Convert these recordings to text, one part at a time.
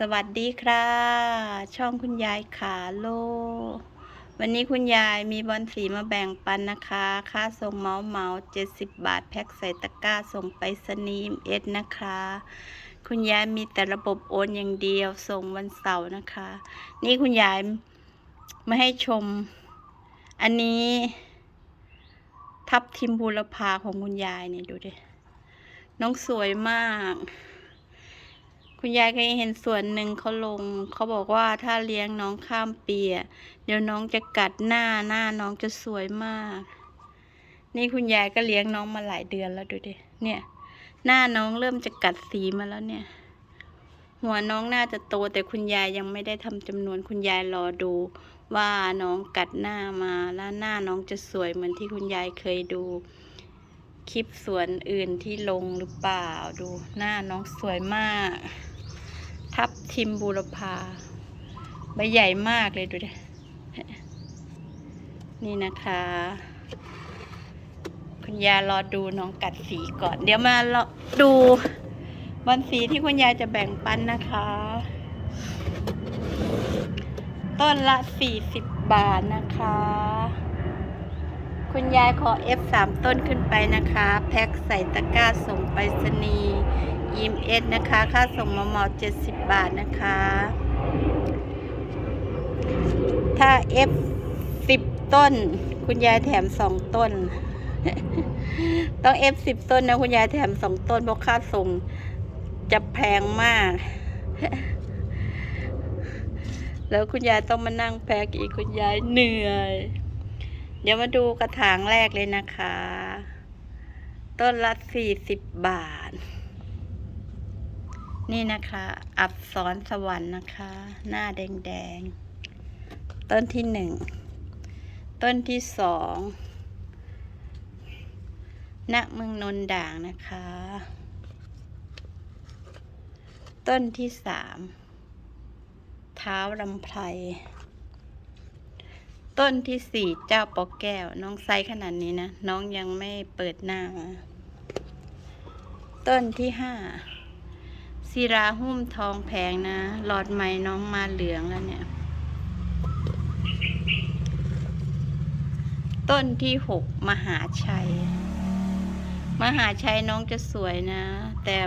สวัสดีค่ะ ช่องคุณยายขาโล วันนี้คุณยายมีบอลสีมาแบ่งปันนะคะ ค่าส่งเมาเมาเจ็ดสิบบาท แพ็คใส่ตะกร้าส่งไปสนีมเอสนะคะ คุณยายมีแต่ระบบโอนอย่างเดียวส่งวันเสาร์นะคะ นี่คุณยายมาให้ชม อันนี้ ทับทิมบูรพาของคุณยายเนี่ยดูดิน้องสวยมาก คุณยายเคยเห็นส่วนหนึ่งเขาลง เขาบอกว่าถ้าเลี้ยงน้องข้ามปีอะเดี๋ยวน้องจะกัดหน้าหน้าน้องจะสวยมาก นี่คุณยายก็เลี้ยงน้องมาหลายเดือนแล้วดูดิเนี่ย หน้าน้องเริ่มจะกัดสีมาแล้วเนี่ย หัวน้องน่าจะโตแต่คุณยายยังไม่ได้ทำจำนวนคุณยายรอดู ว่าน้องกัดหน้ามาแล้วหน้าน้องจะสวยเหมือนที่คุณยายเคยดูคลิปสวนอื่นที่ลงหรือเปล่าดูหน้าน้องสวยมาก ทับทิมบูรพา ใบใหญ่มากเลยดูดิ นี่นะคะ คุณยายรอดูน้องกัดสีก่อน เดี๋ยวมารอดูวันสีที่คุณยายจะแบ่งปันนะคะ ต้นละสี่สิบบาทนะคะ คุณยายขอ F สามต้นขึ้นไปนะคะ แพ็คใส่ตะกร้าส่งไปรษณีย์ ยิมเอสนะคะ ค่าส่งมาเหมาเจ็ดสิบบาทนะคะ ถ้า F สิบต้น คุณยายแถมสองต้น ต้อง F สิบต้นนะคุณยายแถมสองต้น เพราะค่าส่งจะแพงมาก แล้วคุณยายต้องมานั่งแพ็กอีกคุณยายเหนื่อย เดี๋ยวมาดูกระถางแรกเลยนะคะ ต้นละสี่สิบบาท นี่นะคะ อับสรสวรรค์นะคะ หน้าแดงๆ ต้นที่หนึ่ง ต้นที่สองณเมืองนนด่างนะคะ ต้นที่สามเท้าลำไพรต้นที่สี่เจ้าปอแก้ว น้องไซขนาดนี้นะ น้องยังไม่เปิดหน้า ต้นที่ห้า ศิราหุ้มทองแพงนะ หลอดไม้น้องมาเหลืองแล้วเนี่ย ต้นที่หกมหาชัย มหาชัยน้องจะสวยนะ แต่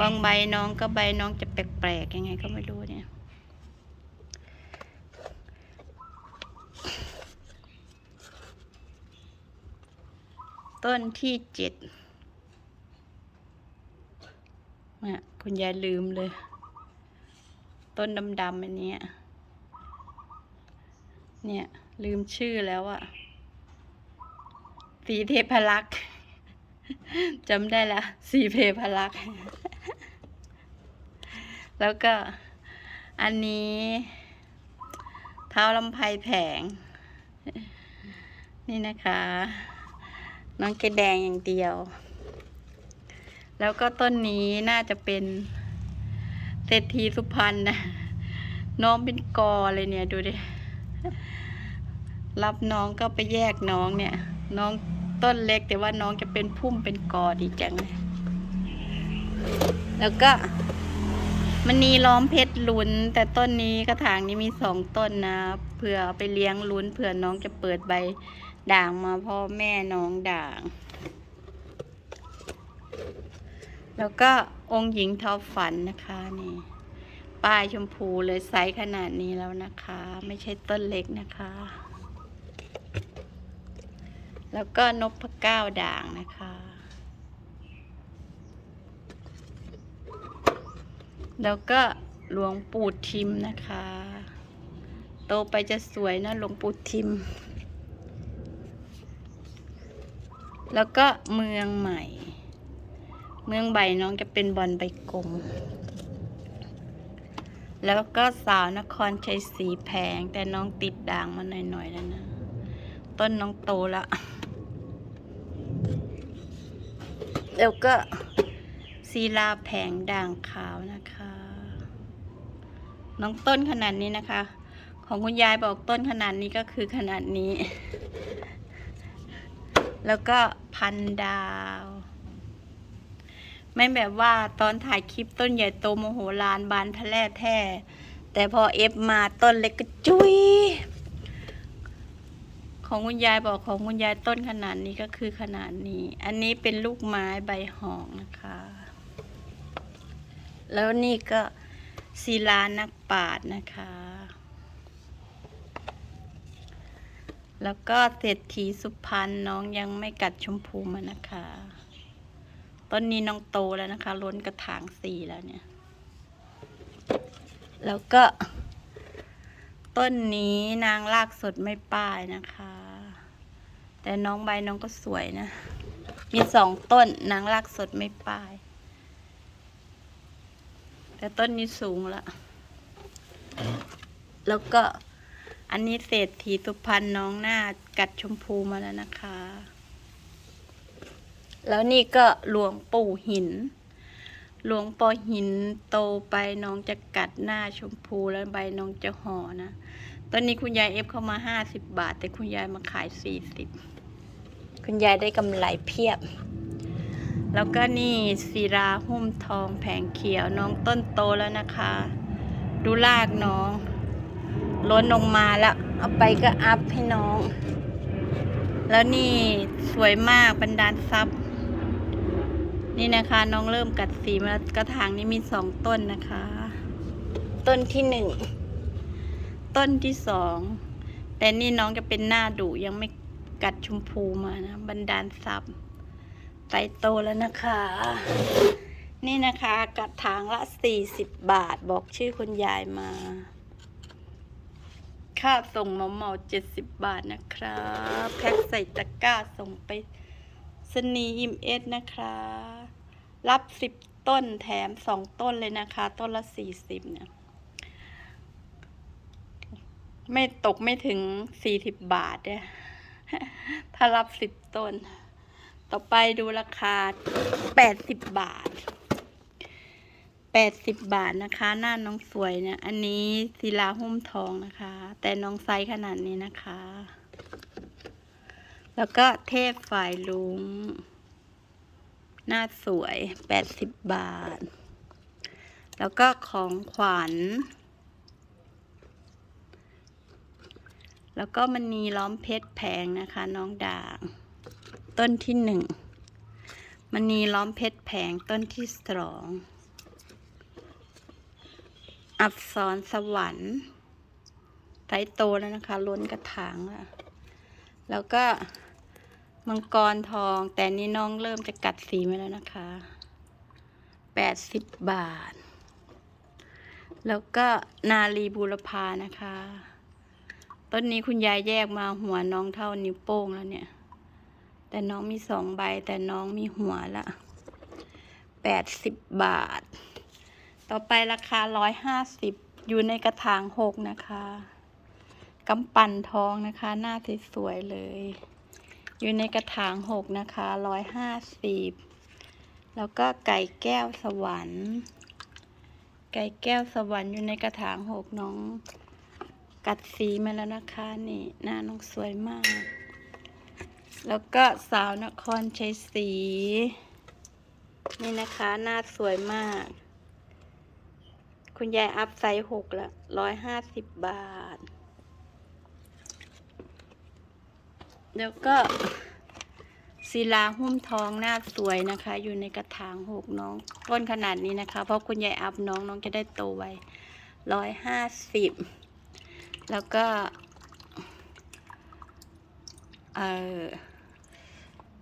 บางใบน้องก็ใบน้องจะแปลกๆยังไงก็ไม่รู้เนี่ยต้นที่เจ็ด เนี่ยคุณยายลืมเลย ต้นดำๆอันนี้เนี่ย ลืมชื่อแล้วอะสีเทพลักษ์จำได้แล้วสีเพพลักษ์แล้วก็อันนี้เท้าลำไพแผง นี่นะคะ น้องแกแดงอย่างเดียว แล้วก็ต้นนี้น่าจะเป็นเศรษฐีสุพรรณนะน้องเป็นกอเลยเนี่ยดูดิ รับน้องก็ไปแยกน้องเนี่ย น้องต้นเล็กแต่ว่าน้องจะเป็นพุ่มเป็นกอดีจังเลยแล้วก็มันนีล้อมเพชรลุ้น แต่ต้นนี้กระถางนี้มีสองต้นนะเผื่อเอาไปเลี้ยงลุ้นเผื่อน้องจะเปิดใบด่างมาพ่อแม่น้องด่าง แล้วก็องค์หญิงทอฝันนะคะนี่ป้ายชมพูเลยไซส์ขนาดนี้แล้วนะคะ ไม่ใช่ต้นเล็กนะคะ แล้วก็นกพะก้าวด่างนะคะ แล้วก็หลวงปู่ทิมนะคะ โตไปจะสวยนะหลวงปู่ทิม แล้วก็เมืองใหม่ เมืองใบน้องจะเป็นบอลใบกลม แล้วก็สาวนครชัยศรีแพง แต่น้องติดด่างมาหน่อยๆแล้วนะ ต้นน้องโตละแล้วก็ศิลาแผงด่างขาวนะคะ น้องต้นขนาดนี้นะคะ ของคุณยายบอกต้นขนาดนี้ก็คือขนาดนี้ แล้วก็พันดาว ไม่แบบว่าตอนถ่ายคลิปต้นใหญ่โตโมโหลานบานทะแล่แท้แต่พอเอฟมาต้นเล็กก็จุยของคุณยายบอกของคุณยายต้นขนาดนี้ก็คือขนาดนี้ อันนี้เป็นลูกไม้ใบหอกนะคะ แล้วนี่ก็ศิลานักปาชญ์นะคะ แล้วก็เศรษฐีสุพรรณน้องยังไม่กัดชมพูมานะคะ ต้นนี้น้องโตแล้วนะคะ ล้นกระถางสี่แล้วเนี่ย แล้วก็ ต้นนี้นางลากสดไม่ป้ายนะคะ แต่น้องใบน้องก็สวยนะ มีสองต้นนางลากสดไม่ป้าย แต่ต้นนี้สูงละ แล้วก็อันนี้เศรษฐีสุพรรณน้องหน้ากัดชมพูมาแล้วนะคะ แล้วนี่ก็หลวงปู่หิน หลวงปอหินโตไปน้องจะกัดหน้าชมพูแล้วใบน้องจะห่อนะ ตอนนี้คุณยายเอฟเข้ามาห้าสิบบาท แต่คุณยายมาขายสี่สิบคุณยายได้กำไรเพียบ แล้วก็นี่ศิราหุ้มทองแผงเขียวน้องต้นโตแล้วนะคะ ดูลากน้องล้นลงมาแล้ว เอาไปก็อัพให้น้อง แล้วนี่สวยมากบรรดาลทรัพย์ นี่นะคะน้องเริ่มกัดสีมาแล้วกระถางนี้มีสองต้นนะคะ ต้นที่หนึ่งต้นที่สองแต่นี่น้องจะเป็นหน้าดุยังไม่กัดชมพูมานะบรรดาลทรัพย์ไตโตแล้วนะคะ นี่นะคะกระถางละสี่สิบบาทบอกชื่อคุณยายมา ค่าส่งเหมาเหมาเจ็ดสิบบาทนะครับ แพ็คใส่ตะกร้าส่งไป สนีอิมเอสนะคะ รับสิบต้นแถมสองต้นเลยนะคะ ต้นละสี่สิบเนี่ยไม่ตกไม่ถึงสี่สิบบาทเนี่ยถ้ารับสิบต้น ต่อไปดูราคาแปดสิบบาทแปดสิบบาทนะคะ หน้าน้องสวยเนี่ย อันนี้ศิลาหุ้มทองนะคะ แต่น้องไซส์ขนาดนี้นะคะ แล้วก็เทพฝ่ายลุง หน้าสวยแปดสิบบาท แล้วก็ของขวัญ แล้วก็มันนีล้อมเพชรแพงนะคะ น้องด่าง ต้นที่หนึ่งมันนีล้อมเพชรแพงต้นที่สองอับสรสวรรค์ไตโตแล้วนะคะ ล้นกระถางแล้วแล้วก็ มังกรทอง แต่นี่น้องเริ่มจะกัดสีมาแล้วนะคะแปดสิบบาท แล้วก็นาลีบูรพานะคะ ต้นนี้คุณยายแยกมาหัวน้องเท่านิ้วโป้งแล้วเนี่ย แต่น้องมีสองใบแต่น้องมีหัวละแปดสิบบาท ต่อไปราคาร้อยห้าสิบอยู่ในกระถางหกนะคะกำปั่นทองนะคะ หน้าสวยๆเลย อยู่ในกระถางหกนะคะร้อยห้าสิบแล้วก็ไก่แก้วสวรรค์ ไก่แก้วสวรรค์อยู่ในกระถางหกน้อง กัดสีมาแล้วนะคะนี่หน้าน้องสวยมาก แล้วก็สาวนครชัยศรีนี่นะคะหน้าสวยมาก คุณยายอัพไซส์หกละร้อยห้าสิบบาท แล้วก็ศิลาหุ้มทองหน้าสวยนะคะ อยู่ในกระถางหกน้องต้นขนาดนี้นะคะ เพราะคุณยายอัพน้องน้องจะได้โตไวร้อยห้าสิบแล้วก็เออ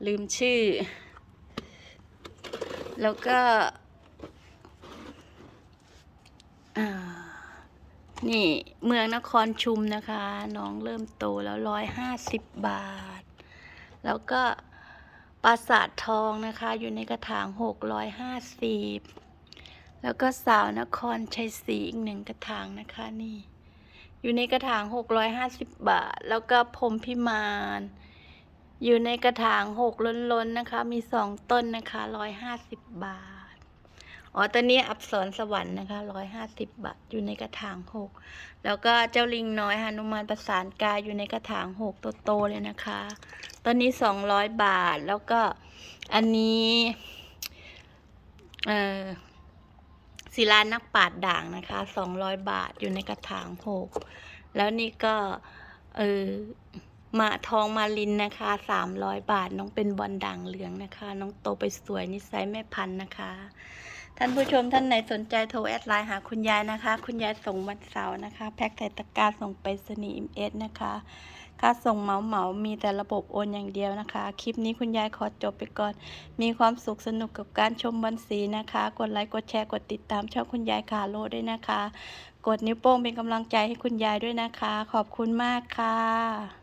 ลืมชื่อ แล้วก็อ่า นี่เมืองนครชุมนะคะ น้องเริ่มโตแล้วร้อยห้าสิบบาท แล้วก็ปราสาททองนะคะ อยู่ในกระถางหกร้อยห้าสิบแล้วก็สาวนครชัยศรีอีกหนึ่งกระถางนะคะนี่ อยู่ในกระถางหกร้อยห้าสิบบาท แล้วก็พรมพิมานอยู่ในกระถางหกล้นๆนะคะ มีสองต้นนะคะร้อยห้าสิบบาท อ๋อตอนนี้อับสรสวรรค์นะคะร้อยห้าสิบบาทอยู่ในกระถางหกแล้วก็เจ้าลิงน้อยหนุมานประสานกายอยู่ในกระถางหกโตเลยนะคะ ตอนนี้สองร้อยบาทแล้วก็อันนี้เอ่อศิลานักปาดด่างนะคะสองร้อยบาทอยู่ในกระถางหกแล้วนี่ก็เออมาทองมาลินนะคะสามร้อยบาท น้องเป็นบอลด่างเหลืองนะคะ น้องโตไปสวยนิสัยแม่พันธุ์นะคะ ท่านผู้ชมท่านไหนสนใจโทรแอดไลน์หาคุณยายนะคะ คุณยายส่งวันเสาร์นะคะ แพ็คใส่ตะกร้าส่งไปสนีย์เอสนะคะ ค่าส่งเหมาเหมามีแต่ระบบโอนอย่างเดียวนะคะ คลิปนี้คุณยายขอจบไปก่อน มีความสุขสนุกกับการชมบอลสีนะคะ กดไลค์กดแชร์กดติดตามช่องคุณยายคาโลด้วยนะคะ กดนิ้วโป้งเป็นกำลังใจให้คุณยายด้วยนะคะ ขอบคุณมากค่ะ